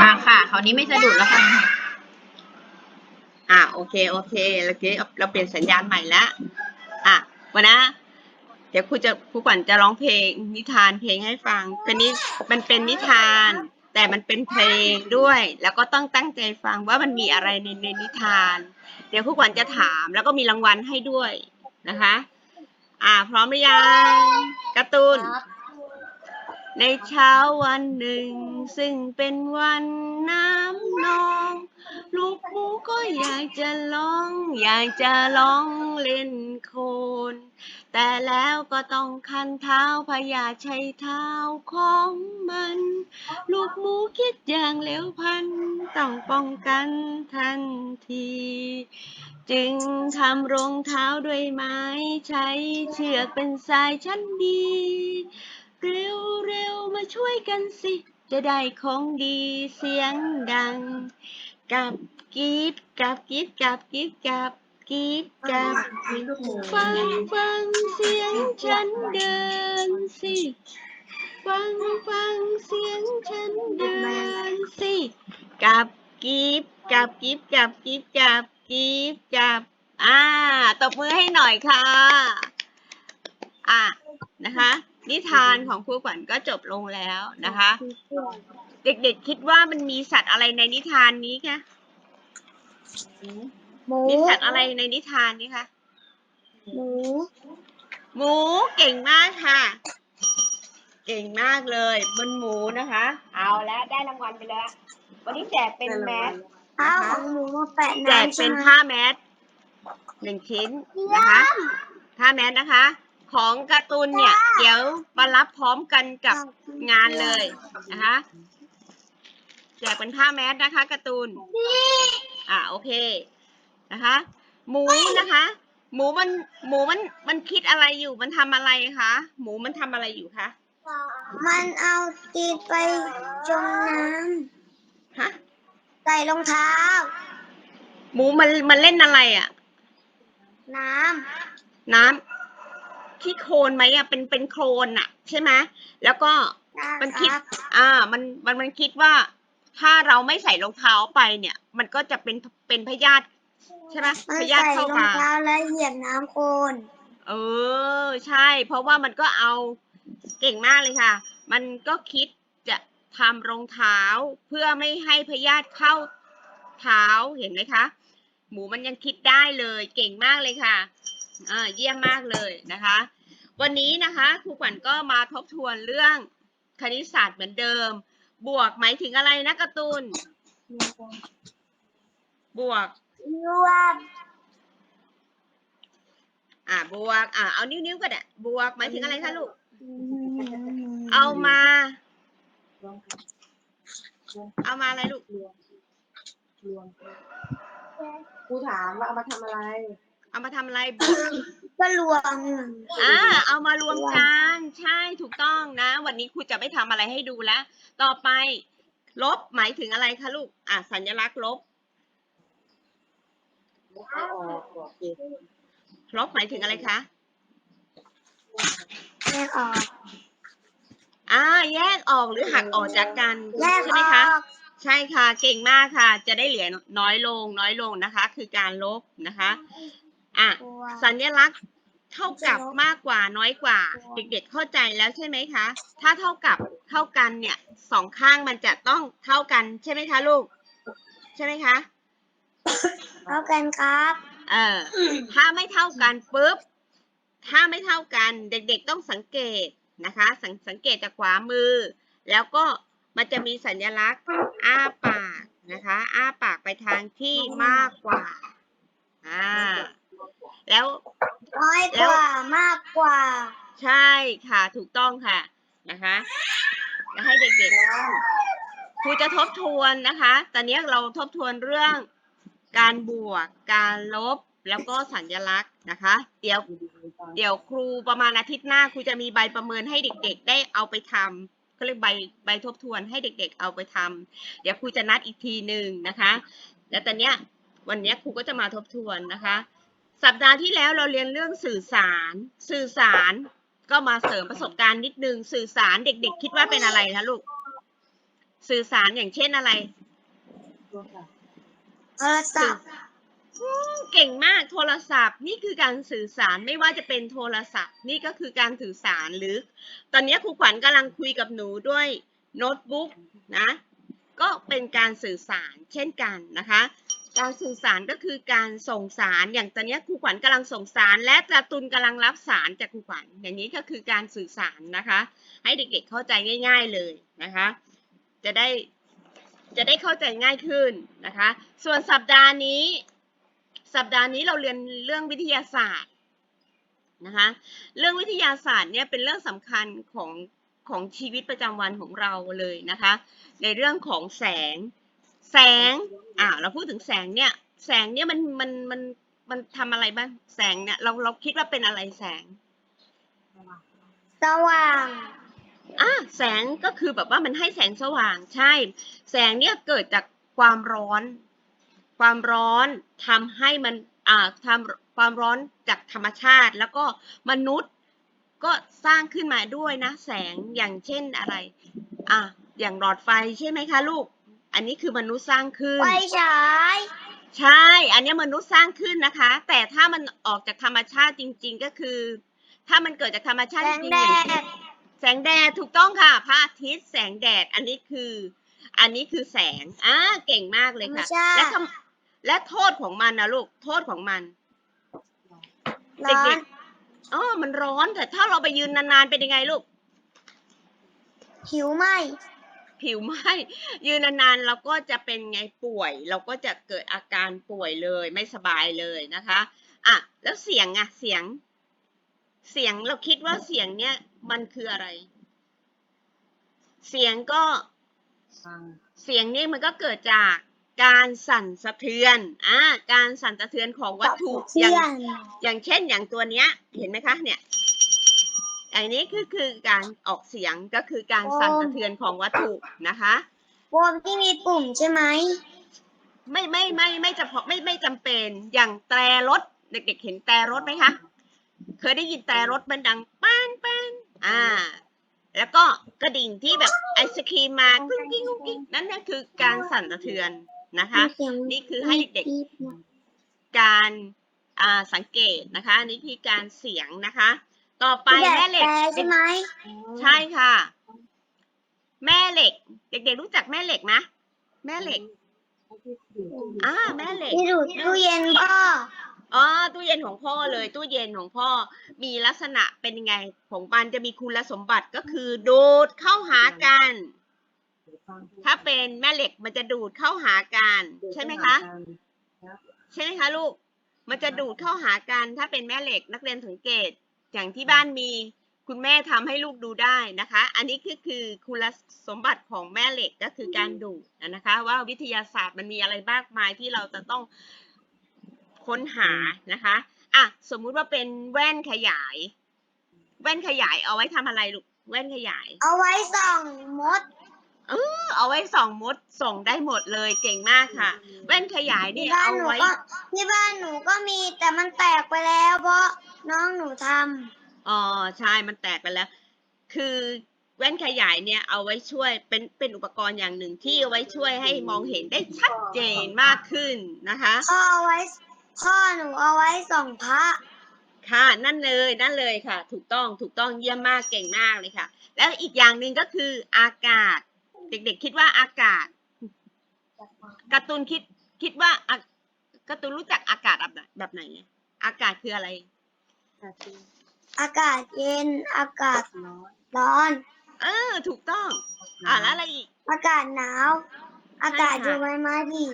อ่าค่ะคราวนี้ไม่สะดุดแล้วค่ะอ่าโอเคโอเคเราเเราเปลี่ยนสัญญาณใหม่แล้วอะวันนะ เดี๋ยวครูจะครูขวัญจะร้องเพลงนิทานเพลงให้ฟังเป็นนิมันเป็นนิทาน แต่มันเป็นเพลงด้วย แล้วก็ต้องตั้งใจฟังว่ามันมีอะไรในในนิทาน เดี๋ยวครูขวัญจะถามแล้วก็มีรางวัลให้ด้วยนะคะ อ่า พร้อมหรือยังการ์ตูน ในเช้าวันหนึ่ง ซึ่งเป็นวันน้ำนอง ลูกหมูก็อยากจะร้อง อยากจะร้องเล่นโคลนแต่แล้วก็ต้องคันเท้าพยาใช้เท้าของมัน ลูกหมูคิดอย่างเร็วพัน ต้องป้องกันทันที จึงทำรองเท้าด้วยไม้ใช้เชือกเป็นสายชั้นดี เร็วเร็วมาช่วยกันสิ จะได้ของดีเสียงดัง กับกรีดกับกรีดกับกรีดกับกรีดกับฟังฟังเสียงฉันเดินสิ ฟังฟังเสียงฉันเดินสิ กับกีบกับกีบกับกีบกับกีบกับอ่าตบมือให้หน่อยค่ะ อะนะคะ นิทานของครูขวัญก็จบลงแล้วนะคะ เด็กๆคิดว่ามันมีสัตว์อะไรในนิทานนี้คะหมูมีสัตว์อะไรในนิทานนี้คะหมูหมูเก่งมากค่ะ เก่งมากเลยบนหมูนะคะ เอาแล้วได้รางวัลไปแล้ว วันนี้แจกเป็นแมสเอาของหมูมาแปะแจกน้ำใช่เป็นไหมผ้าแมสหนึ่งชิ้นนะคะผ้าแมสนะคะ ของการ์ตูนเนี่ย เดี๋ยวมารับพร้อมกันกับงานเลยนะคะแจกเป็นผ้าแมสนะคะการ์ตูน อ่าโอเคนะคะ หมูนะคะ หมูมันหมูมันมันคิดอะไรอยู่มันทำอะไรคะหมูมันทำอะไรอยู่คะมันเอากีบไปจมน้ฮะำใส่รองเท้า หมูมันมันเล่นอะไรอะ่ะ น้น้ำ ขี้โคลนไหมอะ่ะเป็นเป็นโคลนอะ่ะ ใช่ไหมแล้วก็ำมันคิดรับอ่า มันมันมันคิดว่า ถ้าเราไม่ใส่รองเท้าไปเนี่ย มันก็จะเป็นเป็นพยาธิใช่ไหมมันพยาธิใส่เข้ารองปากเท้าแล้วเหยียบน้ำโคลนเออ ใช่ เพราะว่ามันก็เอาเก่งมากเลยค่ะ มันก็คิดจะทำรองเท้าเพื่อไม่ให้พยาธิเข้าเท้าเห็นไหมคะ หมูมันยังคิดได้เลย เก่งมากเลยค่ะ อ่าเยี่ยมมากเลยนะคะ วันนี้นะคะครูขวัญก็มาทบทวนเรื่องคณิตศาสตร์เหมือนเดิม บวกหมายถึงอะไรนะการ์ตูน บวก รวม อ่าบวก อ่าเอานิ้วๆก็ได้บวกหมายถึงอะไรคะลูก เอามา เอามาอะไรลูกครูถามว่าเอามาทำอะไร เอามาทำอะไรก็รวมอ่าเอามารวมกันใช่ถูกต้องนะ วันนี้ครูจะไม่ทำอะไรให้ดูแล้ว ต่อไป ลบหมายถึงอะไรคะลูก อ่าสัญลักษณ์ลบเอาออกบอกเองลบหมายถึงอะไรคะแยกออกอ่าแยกออกหรือหักออกจากกันแยกใช่อไหมอคะกใช่ค่ะ เก่งมากค่ะ จะได้เหลือน้อยลงน้อยลงนะคะ คือการลบนะคะ อะสัญลักษณ์เท่ากับมากกว่าน้อยกว่า เด็กๆเข้าใจแล้วใช่ไหมคะ ถ้าเท่ากับเท่ากันเนี่ยสองข้างมันจะต้องเท่ากันใช่ไหมคะลูก ใช่ไหมคะ เท่ากันครับ เออถ้าไม่เท่ากันปุ๊บถ้าไม่เท่ากันเด็กๆต้องสังเกตนะคะสังสังเกตจากขวามือ แล้วก็มันจะมีสัญลักษณ์อ้าปากนะคะ อ้าปากไปทางที่มากกว่าอ่า แล้วน้อยกว่ามากกว่า ใช่ค่ะถูกต้องค่ะนะคะจะให้เด็กๆครูจะทบทวนนะคะ ตอนนี้เราทบทวนเรื่องการบวก การลบแล้วก็สัญลักษณ์นะคะ เดี๋ยวเดี๋ยวครูประมาณอาทิตย์หน้าครูจะมีใบประเมินให้เด็ก ๆ ได้เอาไปทำเขาเรียกใบใบทบทวนให้เด็ก ๆ เอาไปทำเดี๋ยวครูจะนัดอีกทีหนึ่งนะคะ แล้วตอนเนี้ยวันเนี้ยครูก็จะมาทบทวนนะคะ สัปดาห์ที่แล้วเราเรียนเรื่องสื่อสาร สื่อสารก็มาเสริมประสบการณ์นิดนึง สื่อสารเด็ก ๆ คิดว่าเป็นอะไรคะลูก สื่อสารอย่างเช่นอะไรตัวค่ะโทรศัพท์อืมเก่งมากโทรศัพท์ นี่คือการสื่อสารไม่ว่าจะเป็นโทรศัพท์ นี่ก็คือการสื่อสารหรือ ตอนนี้ครูขวัญกำลังคุยกับหนูด้วยโน้ตบุ๊กนะ ก็เป็นการสื่อสารเช่นกันนะคะ การสื่อสารก็คือการส่งสารอย่างตอนนี้ครูขวัญกำลังส่งสาร และกาตุนกำลังรับสารจากครูขวัญอย่างนี้ก็คือการสื่อสารนะคะ ให้เด็กๆเข้าใจง่าย ๆเลยนะคะ จะได้จะได้เข้าใจง่ายขึ้นนะคะ ส่วนสัปดาห์นี้ สัปดาห์นี้เราเรียนเรื่องวิทยาศาสตร์นะคะเรื่องวิทยาศาสตร์เนี่ยเป็นเรื่องสำคัญของของชีวิตประจำวันของเราเลยนะคะ ในเรื่องของแสง แสงอ่าเราพูดถึงแสงเนี่ย แสงเนี่ยมันมันมันมันทำอะไรบ้าง แสงเนี่ยเราเราคิดว่าเป็นอะไรแสง สว่าง อะแสงก็คือแบบว่ามันให้แสงสว่างใช่ แสงเนี่ยเกิดจากความร้อน ความร้อนทำให้มันอ่าทำความร้อนจากธรรมชาติ แล้วก็มนุษย์ก็สร้างขึ้นมาด้วยนะ แสงอย่างเช่นอะไร อะอย่างหลอดไฟใช่ไหมคะลูก อันนี้คือมนุษย์สร้างขึ้น ไฟฉาย ใช่ อันเนี้ยมนุษย์สร้างขึ้นนะคะ แต่ถ้ามันออกจากธรรมชาติจริง ๆ ก็คือ ถ้ามันเกิดจากธรรมชาติแสจงริงแดๆอย่างเช่นดแสงแดดถูกต้องค่ะพระอาทิตย์แสงแดด อันนี้คือ อันนี้คือแสงอ่าเก่งมากเลยค่ะธรรมชาติและทำและโทษของมันนะลูก โทษของมัน ร้อเด็นกอ๋อมันร้อนแต่ถ้าเราไปยืนนานๆเป็นยังไงลูกผิวไหม ผิวไหม้ยืนนานๆเราก็จะเป็นไงป่วย เราก็จะเกิดอาการป่วยเลย ไม่สบายเลยนะคะอะแล้วเสียงอะเสียง เสียงเราคิดว่าเสียงเนี่ยมันคืออะไร เสียงก็ฟังเสียงนี่มันก็เกิดจากการสั่นสะเทือน อ่า การสั่นสะเทือนของวัตถุอเทีย่างยนอย่างเช่นอย่างตัวเนี้ย เห็นไหมคะ เนี่ย อันนี้คือคือการออกเสียงก็คือการสั่นสะเทือนของวัตถุนะคะวงที่มีปุ่มใช่ไหมไม่ไม่ไม่ไม่เฉพาะไม่ไม่จำเป็นอย่างแตรรถเด็กๆเห็นแตรรถไหมคะ เคยได้ยินแตรรถมันดังป้านป้านอ่า แล้วก็กระดิ่งที่แบบไอศครีมมากรุ้งกิ้งกรุ้งกิ้งนั่นเนี่ยคือการสั่นสะเทือนนะคะเสียงนี่คือให้เด็กการอ่าสังเกตนะคะอันนี่คือการเสียงนะคะ ต่อไปไปแม่เหล็กแปลใช่ไหมใช่ค่ะ แม่เหล็ก เด็กๆรู้จักแม่เหล็กไหมแม่เหล็กอ่าแม่เหล็กที่ดูดตู้เย็นพ่ออ๋อตู้เย็นของพ่อเลย ตู้เย็นของพ่อมีลักษณะเป็นยังไงของมันจะมีคุณสมบัติก็คือดูดเข้าหากัน ถ้าเป็นแม่เหล็กมันจะดูดเข้าหากัน ใช่ไหมคะ ใช่ไหมคะลูก มันจะดูดเข้าหากัน ถ้าเป็นแม่เหล็กนักเรียนสังเกต อย่างที่บ้านมีคุณแม่ทำให้ลูกดูได้นะคะ อันนี้คือคือคุณสมบัติของแม่เหล็กก็คือการดูดนะคะ ว่าวิทยาศาสตร์มันมีอะไรมากมายที่เราจะต้องค้นหานะคะอะสมมุติว่าเป็นแว่นขยาย แว่นขยายเอาไว้ทำอะไรลูกแว่นขยาย เอาไว้ส่องมดเอาไว้ส่องมดส่องได้หมดเลยเก่งมากค่ะ แว่นขยายที่นี่บ้านเอาหนูไว้ก็ที่บ้านหนูก็มีแต่มันแตกไปแล้วเพราะ น้องหนูทอ๋อใช่มันแตกไปแล้ว คือแว่นขยายเนี่ยเอาไว้ช่วยเป็นเป็นอุปกรณ์อย่างหนึ่งที่เอาไว้ช่วยให้มองเห็นได้ชัดเจนมากขึ้นนะคะำพ่อเอาไว้พ่อหนูเอาไว้ส่องพระ ค่ะนั่นเลยนั่นเลยค่ะ ถูกต้องถูกต้องเยี่ยมมากเก่งมากเลยค่ะ แล้วอีกอย่างหนึ่งก็คืออากาศ เด็กๆคิดว่าอากาศการ์ตูนคิดคิดว่าอะการ์ตูนรู้จักอากาศแบบไหนแบบไหน อากาศคืออะไร อากาศเย็น อากาศร้อนร้อน เออ ถูกต้อง อ่าแล้วอะไรอีก อากาศหนาว อากาศใช่อยู่ไม้ไม้ดี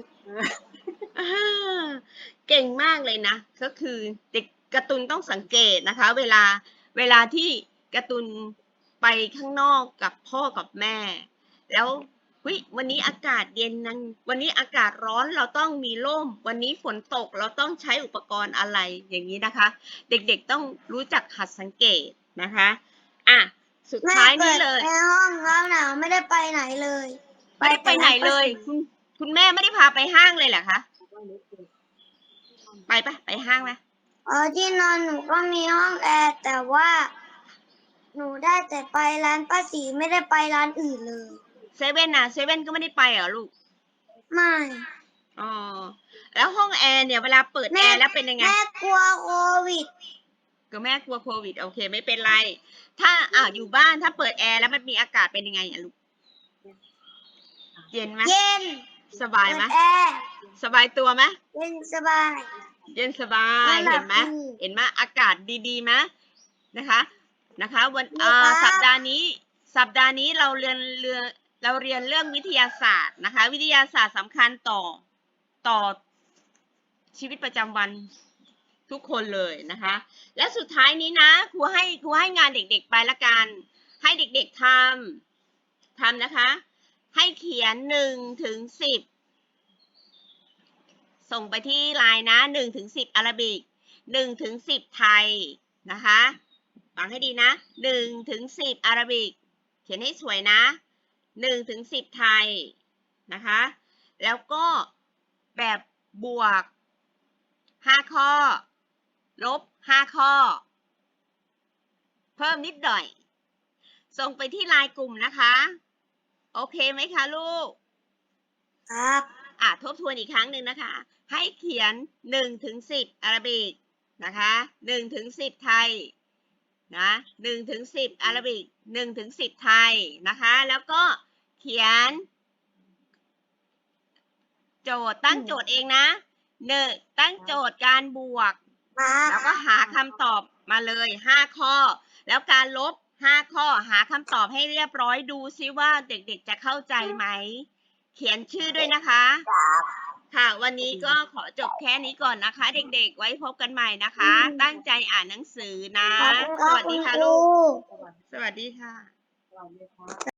เก่งมากเลยนะ ก็คือเด็กการ์ตูนต้องสังเกตนะคะ เวลาเวลาที่การ์ตูนไปข้างนอกกับพ่อกับแม่ แล้ว วิวันนี้อากาศเย็นนั้นวันนี้อากาศร้อนเราต้องมีร่ม วันนี้ฝนตกเราต้องใช้อุปกรณ์อะไรอย่างนี้นะคะ เด็กๆต้องรู้จักหัดสังเกตนะคะอะสุดแม่ท้ายเปินี้ดเลยในห้องแล้วหนาวไม่ได้ไปไหนเลยไม่ได้ไปไหนเลย คุณคุณแม่ไม่ได้พาไปห้างเลยเหรอคะไปปะไปห้างไหมเออที่นอนหนูก็มีห้องแอร์แต่ว่า หนูได้แต่ไปร้านป้าสีไม่ได้ไปร้านอื่นเลย เซเว่นน่ะเซเว่นก็ไม่ได้ไปเหรอลูก ไม่อ๋อแล้วห้องแอร์เนี่ยเวลาเปิดแอร์แล้วเป็นยังไง แม่กลัวโควิด ก็แม่กลัวโควิด โอเค ไม่เป็นไร ถ้าอ่าอยู่บ้านถ้าเปิดแอร์แล้วมันมีอากาศเป็นยังไงอะลูก เย็นไหมเย็นสบายเปิไหมดแอร์สบายตัวไหมเย็นสบาย เย็นสบายนอนหลัเห็บนไหมดีเห็นไหมอากาศดีๆไหมนะคะ นะคะ วันดีอ่าครับสัปดาห์นี้ สัปดาห์นี้เราเรียนเรื่อง เราเรียนเรื่องวิทยาศาสตร์นะคะ วิทยาศาสตร์สำคัญต่อต่อชีวิตประจำวันทุกคนเลยนะคะ และสุดท้ายนี้นะครูให้ครูให้งานเด็กๆไปละกัน ให้เด็กๆทำทำนะคะ ให้เขียนหนึ่งถึงสิบส่งไปที่ไลน์นะหนึ่งถึงสิบอาราบิกหนึ่งถึงสิบไทยนะคะฟังให้ดีนะหนึ่งถึงสิบอาราบิก เขียนให้สวยนะ หนึ่งถึงสิบไทยนะคะ แล้วก็แบบบวกห้าข้อ ลบห้าข้อ เพิ่มนิดหน่อย ส่งไปที่ไลน์กลุ่มนะคะ โอเคไหมคะลูก ครับอะทบทวนอีกครั้งหนึ่งนะคะ ให้เขียนหนึ่งถึงสิบอาราบิกนะคะหนึ่งถึงสิบไทย นะหนึ่งถึงสิบอาราบิกหนึ่งถึงสิบไทยนะคะ แล้วก็เขียน โจทย์ตั้งโจทย์เองนะหนึ่งตั้งโจทย์การบวกครับแล้วก็หาคำตอบมาเลยห้าข้อ แล้วการลบห้าข้อหาคำตอบให้เรียบร้อยดูซิว่าเด็กๆจะเข้าใจไหม เขียนชื่อด้วยนะคะ ค่ะ วันนี้ก็ขอจบแค่นี้ก่อนนะคะ เด็กๆ ไว้พบกันใหม่นะคะ ตั้งใจอ่านหนังสือนะขอบคุณสครับวัสคุดีณค่ะคลูรูกสวัสดีสวัสดีค่ะสวัสดีครับ